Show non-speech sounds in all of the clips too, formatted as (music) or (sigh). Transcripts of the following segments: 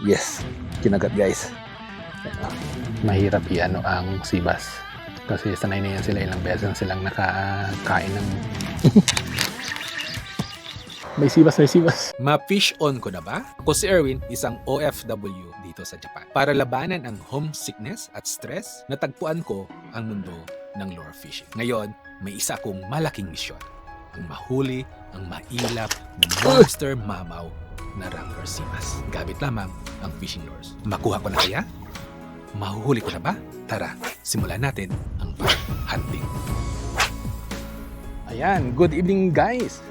Yes, kinagat guys. Mahirap i-ano ang sibas. Kasi sanay na yan sila ilang beses na silang nakakain ng... (laughs) may sibas, may sibas. Ma-fish on ko na ba? Ako si Erwin, isang OFW dito sa Japan. Para labanan ang homesickness at stress, natagpuan ko ang mundo ng lure fishing. Ngayon, may isa akong malaking misyon. Ang mahuli, ang mailap, na monster mamaw na Ranger Simas. Gamit lamang ang fishing lures. Makuha ko na kaya? Mahuhuli ko na ba? Tara, simulan natin ang pag-hunting. Ayan, good evening guys.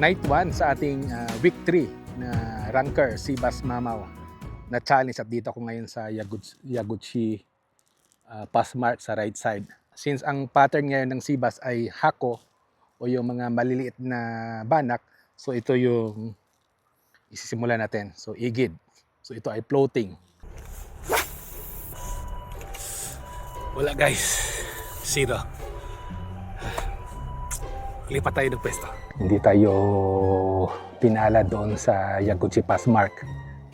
Night 1 sa ating ah, week 3 na ranker, Sibas Mamaw na challenge at dito ako ngayon sa Yaguchi, Yaguchi ah, Passmark sa right side. Since ang pattern ngayon ng Sibas ay hako o yung mga maliliit na banak, so ito yung isisimula natin. So igid. So ito ay floating. Wala guys. Zero. Lipat tayo ng pwesto. Hindi tayo pinala doon sa Yaguchi Passmark.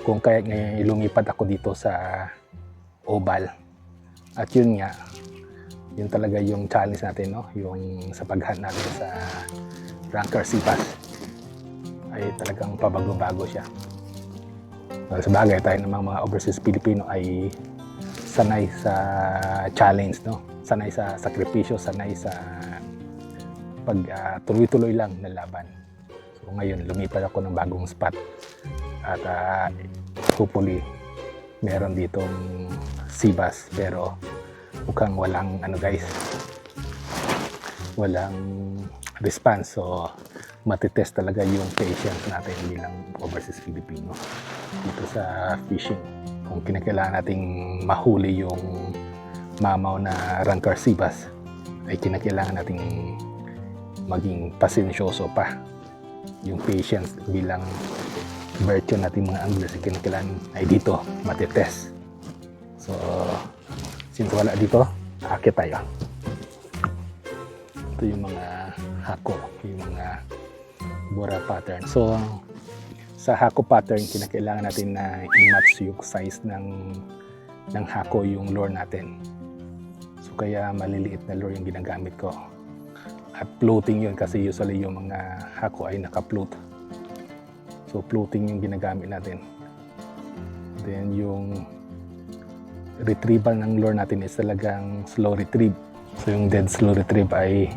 Kung kaya ngayon lumipat ako dito sa Oval. At yun nga, yun talaga yung challenge natin, no? Yung sa paghunt natin sa Ranker Sipas ay talagang pabago-bago siya. Well, sa bagay, tayo namang mga overseas Pilipino ay sanay sa challenge, no? Sanay sa sakripisyo, sanay sa pag ah, tuloy-tuloy lang na laban. So ngayon, lumipat ako ng bagong spot. At ah, hopefully, meron ditong sibas. Pero mukhang walang, ano guys, walang response. So, matitest talaga yung patience natin bilang overseas Filipino dito sa fishing. Kung kinakailangan nating mahuli yung mamaw na Rancor Sibas, ay kinakailangan nating maging pasensyoso pa. Yung patience bilang virtue natin mga anglers ay kinakailangan ay dito matitest. So, since wala dito, akit tayo. Ito yung mga hako, yung mga bora pattern. So, sa hako pattern, kinakailangan natin na i-match yung size ng ng hako yung lure natin. So, kaya maliliit na lure yung ginagamit ko. At floating yun kasi usually yung mga hako ay naka-float. So, floating yung ginagamit natin. Then, yung retrieval ng lure natin is talagang slow retrieve. So, yung dead slow retrieve ay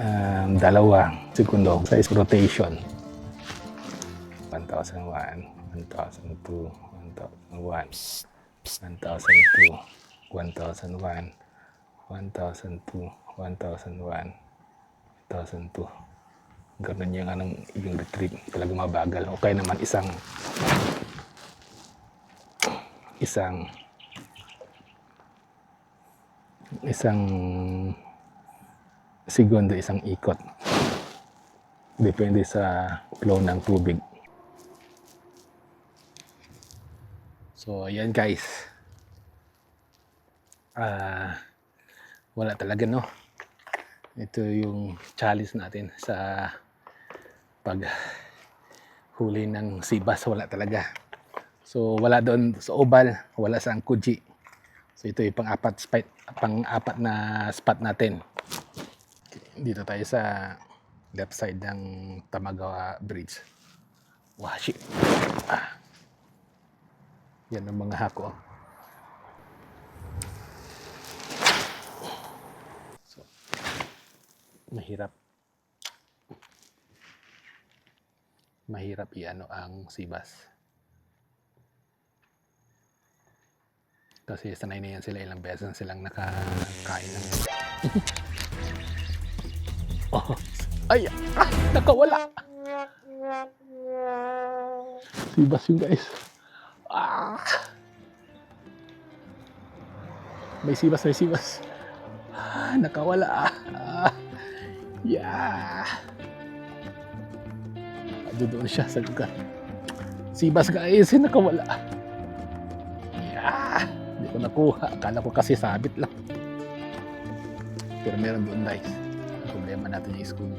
um, dalawa segundo sa rotation. 1001, 1002, 1001, 1002, 1001, 1002, 1001, 1002. Ganun yung anong yung retrieve. Talaga mabagal. O kaya naman isang isang isang segundo isang ikot. Depende sa flow ng tubig. So, ayan guys. Ah, wala talaga no. Ito yung challenge natin sa pag huli ng sibas. Wala talaga. So, wala doon sa Oval, wala sa Angkuji. So, ito yung pang-apat pang-apat na spot natin. Dito tayo sa left side ng Tamagawa Bridge. Washi. Ah. Yan ang mga hako. So, mahirap. Mahirap i-ano ang sibas. Kasi sanay na yan sila ilang beses na silang nakakain ng... (laughs) oh, (laughs) ay! Ah, nakawala! Sibas yun guys. Ah! May sibas, may sibas. Ah, nakawala. Ah, yeah. Ado doon siya sa lugar. Sibas guys, nakawala. Yeah. Hindi ko nakuha. Akala ko kasi sabit lang. Pero meron doon guys. Problema natin is kung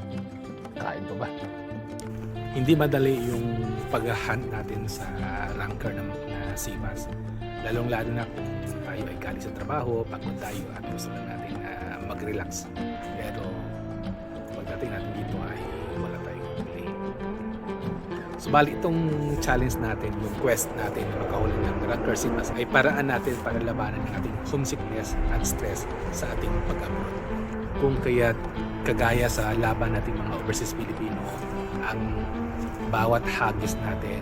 kain ko ba. Hindi madali yung pag-hunt natin sa ranker na, na sea bass. Lalong-lalo na kung tayo ay galing sa trabaho, pagod tayo at gusto lang natin na mag-relax. Pero pagdating natin dito ay wala tayong play. Subalit itong challenge natin, yung quest natin na makahuli ng Ranker Bass ay paraan natin para labanan ang ating homesickness at stress sa ating pag-abroad. Kung kaya kagaya sa laban nating mga overseas Pilipino, ang bawat hagis natin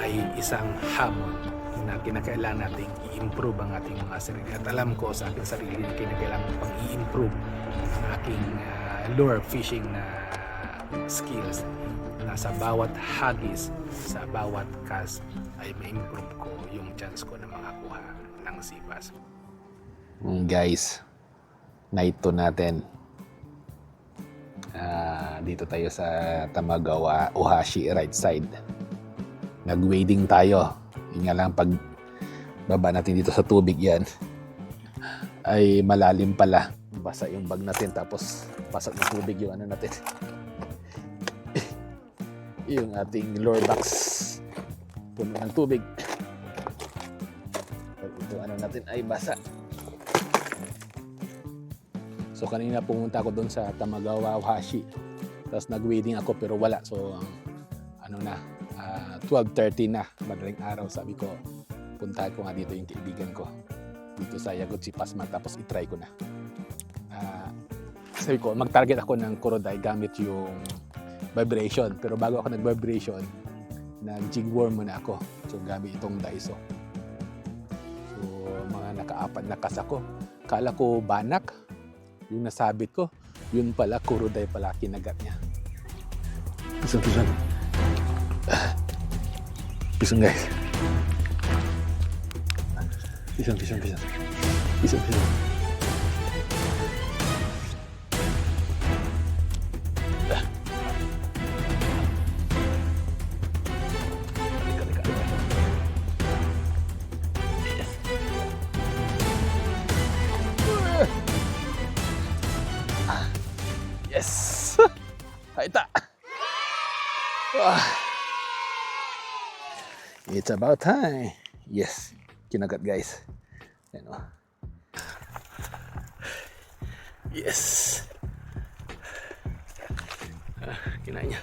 ay isang hamon na kinakailangan nating i-improve ang ating mga sarili. At alam ko sa aking sarili na kinakailangan pang i-improve ang aking ah, lure fishing na skills na sa bawat hagis, sa bawat cast ay ma-improve ko yung chance ko na makakuha ng sea bass. Guys, night to natin. Ah, dito tayo sa Tamagawa, Ohashi, right side. Nag-wading tayo. Yun nga lang, pag baba natin dito sa tubig yan, ay malalim pala. Basa yung bag natin, tapos pasok ng tubig yung ano natin. (laughs) yung ating lure box. Puno ng tubig. Ito ano natin ay basa. So kanina pumunta ako doon sa Tamagawa, Ohashi. Tapos nag-wading ako pero wala. So ano na, ah, 12.30 na, madaling araw. Sabi ko, puntahan ko nga dito yung kaibigan ko. Dito sa Yaguchi Pasma. Tapos itry ko na. Ah, sabi ko, mag-target ako ng Kurodai gamit yung vibration. Pero bago ako nag-vibration, nag-jig worm muna ako. So gamit itong Daiso. So mga nakaapat na kas ako. Kala ko banak, yung nasabit ko, yun pala, kuruday pala kinagat niya. Pisang, pisang. Pisang guys. Pisang, pisang, pisang. Pisang, pisang. It's about time. Yes. Kinagat guys. Ayan o. Yes. Ah, kinain niya.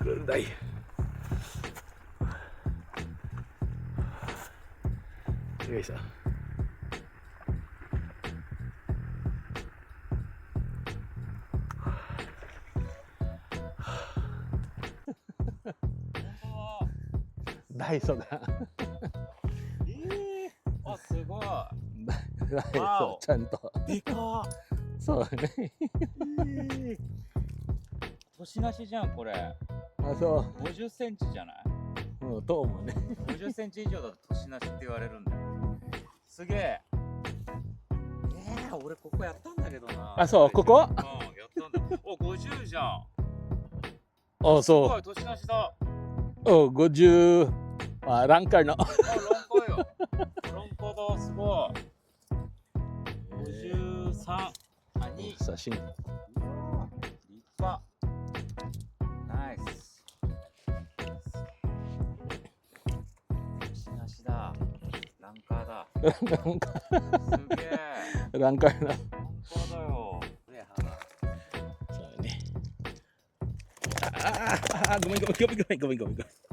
Kurday. Guys ah. Daiso が。ええあ、すごい。ダイわおソちゃんと。でかそうね。ええ年なしじゃん、これ。あ、そ50センチじゃない？う。うん、ともね。?50 センチ以上だと年なしって言われるんだよ。すげえ。ええ俺ここやったんだけどな。あそうここ？うん、やったんだ。お、50じゃん。あ、すごそい、年なしだ。う。お、50、あ、ランカーの。あ、ロンコよ。ロンコだ、すごい。53。あ、2。写真。立派。ナイス。しなしだ。ランカーだ。ランカすげえ。ー、ランカーの。ランカーだよ。ね、そうね。ああ、あ、ごめんごめんごめんごめんごめんごめん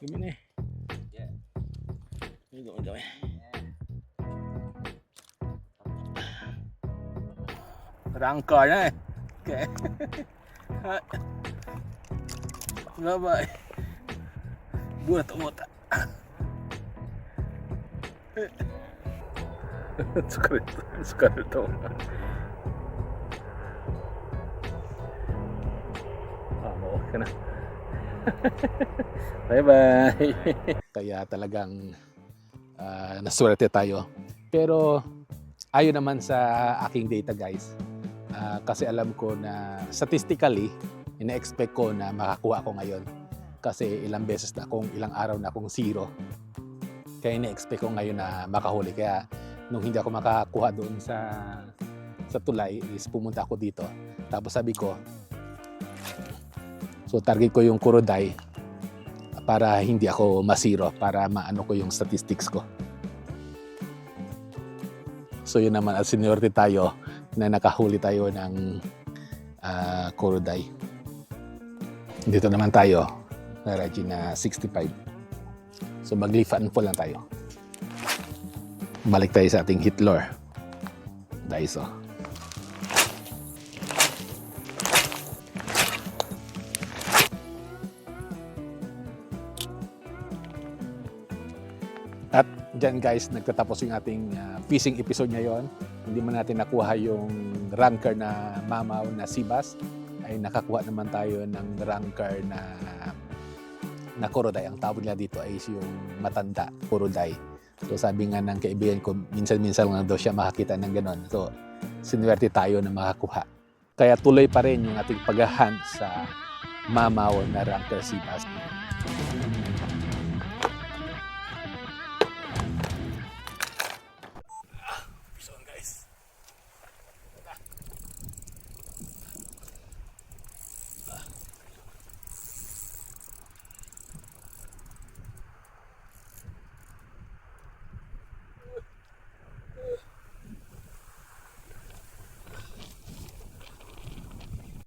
ごめん。ごめんね。ごめんごめんごめん。ランカーね。Okay. はい。バイバイ。(laughs) buat umota. 疲れた。疲れたわ。Ah, mo okay ka na. (laughs) Bye-bye. (laughs) Kaya talagang ah, naswerte tayo. Pero ayon naman sa aking data guys, ah, kasi alam ko na statistically, ina-expect ko na makakuha ako ngayon. Kasi ilang beses na akong, ilang araw na akong zero. Kaya ina-expect ko ngayon na makahuli. Kaya nung hindi ako makakuha doon sa sa tulay is pumunta ako dito. Tapos sabi ko, so target ko yung kuroday para hindi ako masiro, para maano ko yung statistics ko. So yun naman, at seniority tayo na nakahuli tayo ng uh, Kuroday. Dito naman tayo, na Regina 65. So mag-leaf and lang tayo. Balik tayo sa ating hitlor. Daiso. At dyan guys, nagtatapos yung ating ah, fishing episode ngayon. Hindi man natin nakuha yung ranker na mamaw na sibas, ay nakakuha naman tayo ng ranker na na kuroday. Ang tawag nila dito ay yung matanda, kuroday. So sabi nga ng kaibigan ko, minsan-minsan lang daw siya makakita ng ganon. So sinuwerte tayo na makakuha. Kaya tuloy pa rin yung ating paghahunt sa mamaw na ranker sibas.